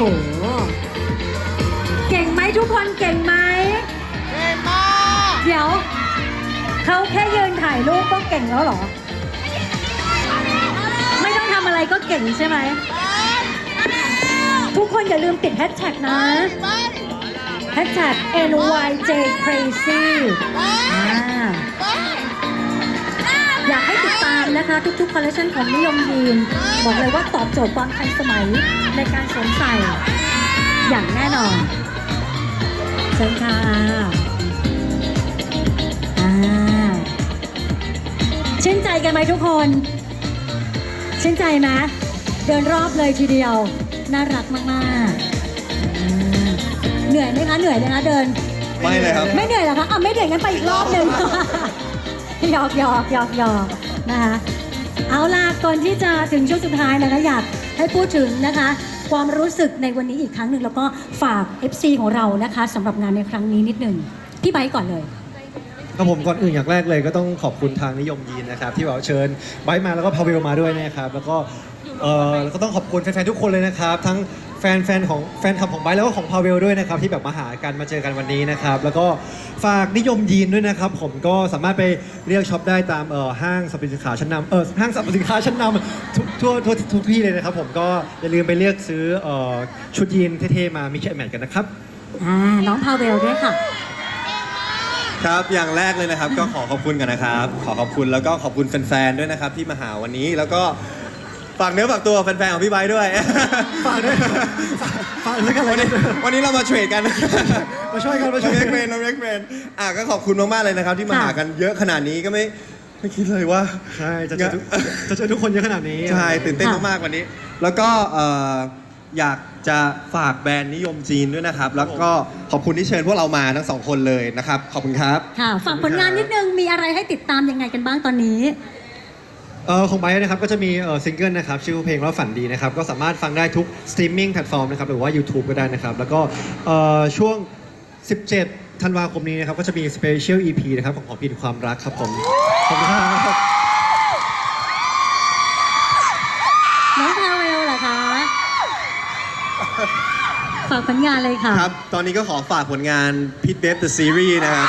ห เก่งไหมทุกคนเก่งไหม เก่งมาก เดี๋ยว เขาแค่ยืนถ่ายรูปก็เก่งแล้วเหรอ ไม่ต้องทำอะไรก็เก่งใช่ไหม ทุกคนอย่าลืมติดแฮชแท็กนะไปแฮชแท็ก NYJCrazy อ่า นะคะ ทุกๆคอลเลคชันของนิยมยีนบอกเลยว่าตอบโจทย์ความทันสมัยในการสวมใส่อย่างแน่นอนเชิญค่ะอ่าชื่นใจกันไหมทุกคนชื่นใจไหมเดินรอบเลยทีเดียว น่ารักมากๆอ่าเหนื่อยไหมคะเหนื่อยไหมคะเดินไม่เลยครับ ไม่เหนื่อยเหรอคะอะไม่เหนื่อยงั้นไปอีกรอบหนึ่งหยอกหยอกหยอกหยอก นะคะ เอาล่ะก่อนที่จะถึงช่วงสุดท้ายนะคะอยากให้พูดถึงนะคะ ความรู้สึกในวันนี้อีกครั้งหนึ่งแล้วก็ฝาก FC ของเรานะคะสำหรับงานในครั้งนี้นิดหนึ่งพี่ไบร์ทก่อนเลย ครับผมก่อนอื่นอย่างแรกเลยก็ต้องขอบคุณทางนิยมยีนนะครับที่แบบเชิญไบร์ทมาแล้วก็พาเวลมาด้วยนะครับแล้วก็เออแล้วก็ต้องขอบคุณแฟนๆทุกคนเลยนะครับ ทั้งแฟนแฟนของแฟนคลับของไบร์ทแล้วก็ของพาเวลด้วยนะครับที่แบบมาหากันมาเจอกันวันนี้นะครับแล้วก็ ฝากนิยมยีนด้วยนะครับ ผมก็สามารถไปเรียกช็อปได้ตามเอ่อห้างสรรพสินค้าชั้นนำเออห้างสรรพสินค้าชั้นนำทุกทั่วทั่วทุกที่เลยนะครับ ผมก็อย่าลืมไปเลือกซื้อเอ่อชุดยีนเท่ๆมามิกซ์แมทกันนะครับ อ่าน้องพาเวลด้วยค่ะ ครับ อย่างแรกเลยนะครับ ก็ขอขอบคุณกันนะครับ ขอขอบคุณแล้วก็ขอบคุณแฟนๆ ด้วยนะครับที่มาหาวันนี้ แล้วก็ ฝากเนื้อฝากตัวแฟนๆของพี่ไบร์ทด้วย ฝากด้วยฝากด้วยกันเลวันยนี้วันนี้เรามาเทรดกันมาช่วยกันมาช่วยเล็กักนเมนเราเล็กเมนอะก็ขอบคุณมากๆเลยนะครับ ที่มาค่ะ หากันเยอะขนาดนี้ก็ไม่ไม่คิดเลยว่า ใช่จะเจอทุกจะเจอทุกคนเยอะขนาดนี้ ใช่ตื่นเต้นค่ะมากๆวันนี้ แล้วก็เอ่ออยากจะฝากแบรนด์นิยมจีนด้วยนะครับ แล้วก็ขอบคุณที่เชิญพวกเรามาทั้งสองคนเลยนะครับ ขอบคุณครับ ค่ะฝากผลงานนิดนึงมีอะไรให้ติดตามยังไงกันบ้างตอนนี้ เออของไบร์ทนะครับก็จะมีเออซิงเกิลนะครับชื่อเพลงว่าฝันดีนะครับก็สามารถฟังได้ทุกสตรีมมิ่งแพลตฟอร์มนะครับหรือว่า YouTube ก็ได้นะครับ แล้วก็เออช่วง 17 ธันวาคมนี้นะครับก็จะมีสเปเชียล EP นะครับของของพินความรักครับผมขอบคุณครับน้องพาเวลเหรอคะฝากผลงานเลยค่ะ ครับ ตอนนี้ก็ขอฝากผลงานพิทเบฟ The Series นะครับ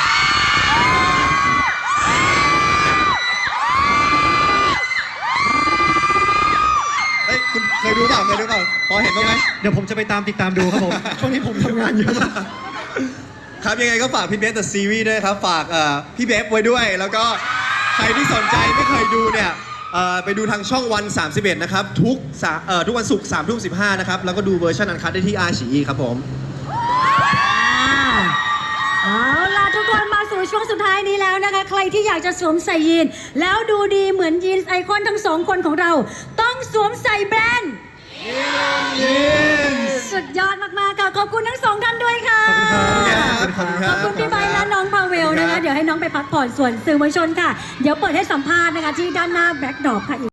เคยดูเปล่าเคยดูเปล่าพอเห็นบ้างไหมเดี๋ยวผมจะไปตามติดตามดูครับผมช่วงนี้ผมทำงานเยอะมาก ครับยังไงก็ฝากพิทเบฟ The Series ด้วยครับ ฝากเอ่อพี่เบฟไว้ด้วย แล้วก็ใครที่สนใจไม่เคยดูเนี่ยเอ่อไปดูทางช่องวัน 31 นะครับ ทุกสาเอ่อทุกวันศุกร์3ทุ่ม15 นะครับ แล้วก็ดูเวอร์ชันอันคัดได้ที่อาชีครับผม เอาล่ะทุกคนมาสู่ช่วงสุดท้ายนี้แล้วนะคะ ใครที่อยากจะสวมใส่ยีน แล้วดูดีเหมือนยีนไอคอนทั้งสองคนของเรา ต้องสวมใส่แบรนด์ สุดยอดมากๆค่ะ ขอบคุณทั้งสองท่านด้วยค่ะ ขอบคุณคขรัอบ บคุณพี่ใบร์ทและน้องพาเวลนะคะเดี๋ยวให้น้องไปพักผ่อนส่วนสื่อมวลชนค่ะ เดี๋ยวเปิดให้สัมภาษณ์นะคะที่ด้านหน้าแบ็คดรอปค่ะ